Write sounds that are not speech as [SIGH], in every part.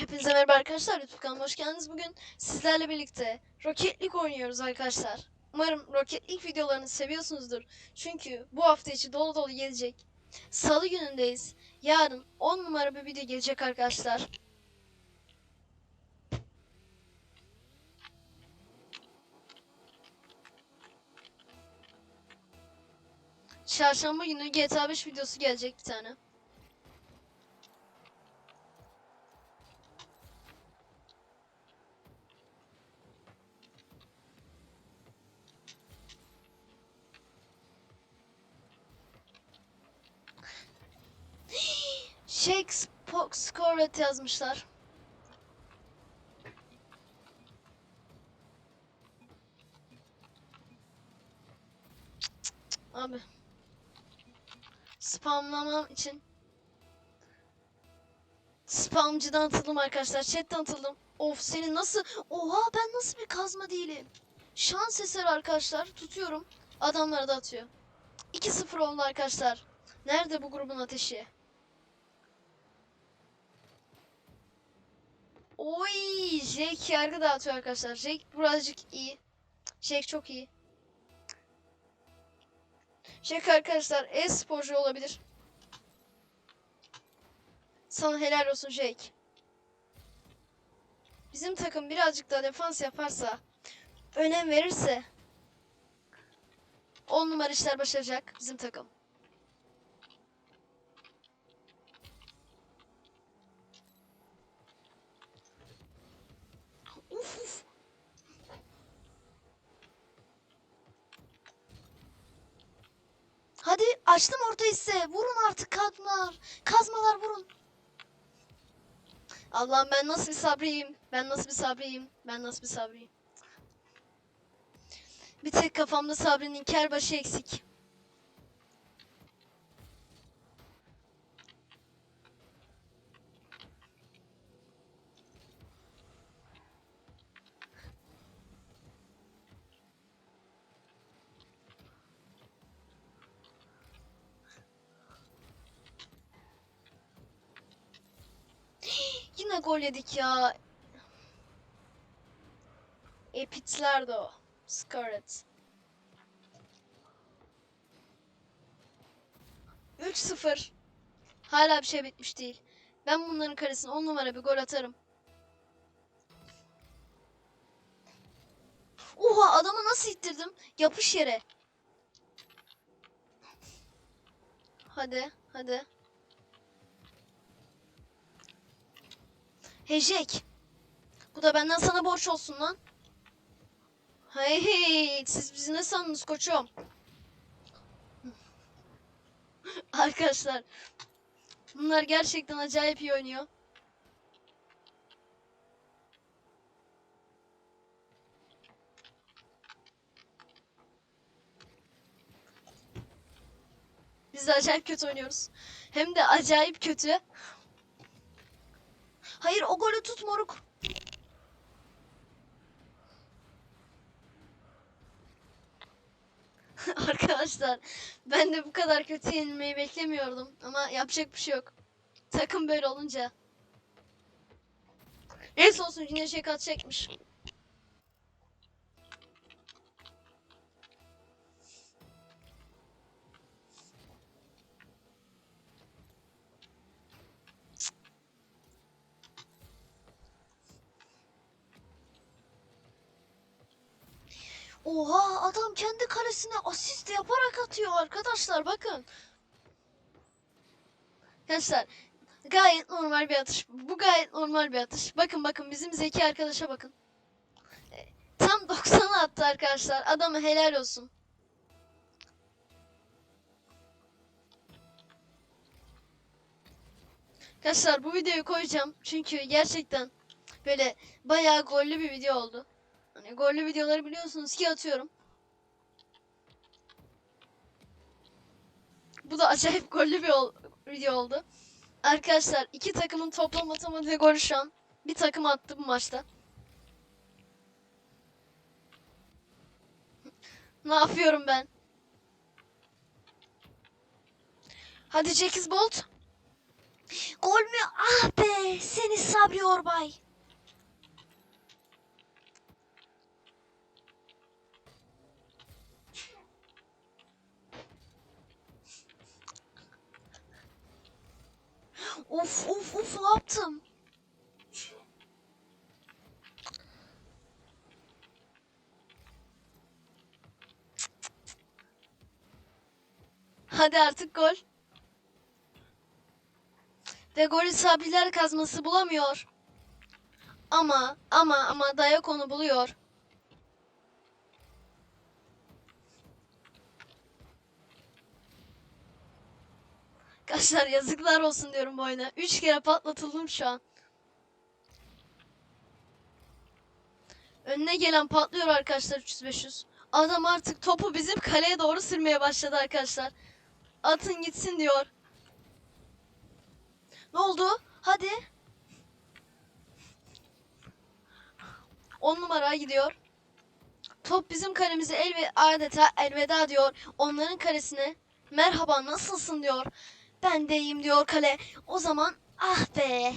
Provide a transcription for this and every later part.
Hepinize merhaba arkadaşlar. YouTube kanalıma hoş geldiniz. Bugün sizlerle birlikte Rocket League oynuyoruz arkadaşlar. Umarım Rocket League videolarını seviyorsunuzdur. Çünkü bu hafta içi dolu dolu gelecek. Salı günündeyiz. Yarın 10 numara bir video gelecek arkadaşlar. Çarşamba günü GTA 5 videosu gelecek bir tane. Shakespeare yazmışlar. Abi. Spamlamam için spamcıdan atıldım arkadaşlar. Chat'ten atıldım. Of seni nasıl... Oha ben nasıl bir kazma değilim. Şans eseri arkadaşlar. Tutuyorum. Adamlara da atıyor. 2-0 oldu arkadaşlar. Nerede bu grubun ateşi? Oy, Jake yargı dağıtıyor arkadaşlar. Jake birazcık iyi. Jake çok iyi. Jake arkadaşlar e-sporcu olabilir. Sana helal olsun Jake. Bizim takım birazcık daha defans yaparsa, önem verirse 10 numara işler başaracak bizim takım. Açtım orta hisse. Vurun artık kazmalar. Kazmalar vurun. Allah'ım ben nasıl bir sabriyim. Ben nasıl bir sabriyim. Ben nasıl bir sabriyim. Bir tek kafamda sabrinin ker başı eksik. Yine gol yedik ya. Epitler de o. Scarlet. 3-0. Hala bir şey bitmiş değil. Ben bunların karesine 10 numara bir gol atarım. Oha adamı nasıl ittirdim? Yapış yere. Hadi, hadi. Hey Jack. Bu da benden sana borç olsun lan. Hey hey siz bizi ne sandınız koçum? [LAUGHS] Arkadaşlar. Bunlar gerçekten acayip iyi oynuyor. Biz de acayip kötü oynuyoruz. Hem de acayip kötü. Hayır o golü tut moruk. [LAUGHS] Arkadaşlar ben de bu kadar kötü yenilmeyi beklemiyordum ama yapacak bir şey yok. Takım böyle olunca. Neyse olsun yine şey katacakmış. Oha adam kendi kalesine asist yaparak atıyor arkadaşlar bakın. Arkadaşlar gayet normal bir atış. Bu gayet normal bir atış. Bakın bakın bizim zeki arkadaşa bakın. E, Tam [LAUGHS] 90'a attı arkadaşlar. Adama helal olsun. Arkadaşlar bu videoyu koyacağım. Çünkü gerçekten böyle bayağı gollü bir video oldu. Hani gollü videoları biliyorsunuz ki atıyorum. Bu da acayip gollü bir ol- video oldu. Arkadaşlar iki takımın toplam atamadığı golü şu an. Bir takım attı bu maçta. ne yapıyorum ben? Hadi Jackies Bolt. Gol mü? Ah be seni sa Sabri Orbay. Of of of ne yaptım? Hadi artık gol. Ve golü Sabriler kazması bulamıyor. Ama ama ama dayak onu buluyor. Arkadaşlar yazıklar olsun diyorum bu oyuna. Üç kere patlatıldım şu an. Önüne gelen patlıyor arkadaşlar 300-500. Adam artık topu bizim kaleye doğru sürmeye başladı arkadaşlar. Atın gitsin diyor. Ne oldu? Hadi. 10 numara gidiyor. Top bizim kalemize elve adeta elveda diyor. Onların kalesine merhaba nasılsın diyor. Ben de iyiyim diyor kale. O zaman ah be.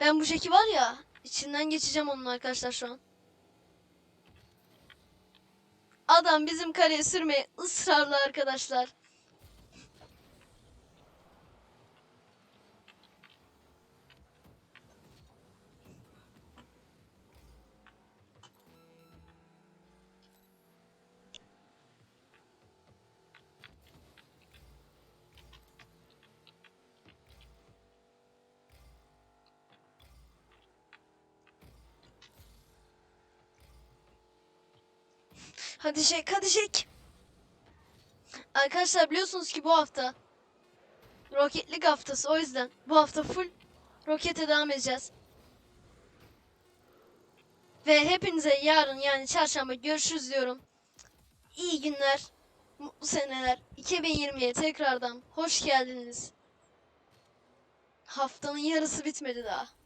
Ben bu şeki var ya içinden geçeceğim onun arkadaşlar şu an. Adam bizim kaleye sürmeye ısrarlı arkadaşlar. Hadi çek, hadi çek. Arkadaşlar biliyorsunuz ki bu hafta Roketlik haftası. O yüzden bu hafta full rokete devam edeceğiz. Ve hepinize yarın yani çarşamba görüşürüz diyorum. İyi günler, mutlu seneler. 2020'ye tekrardan hoş geldiniz. Haftanın yarısı bitmedi daha.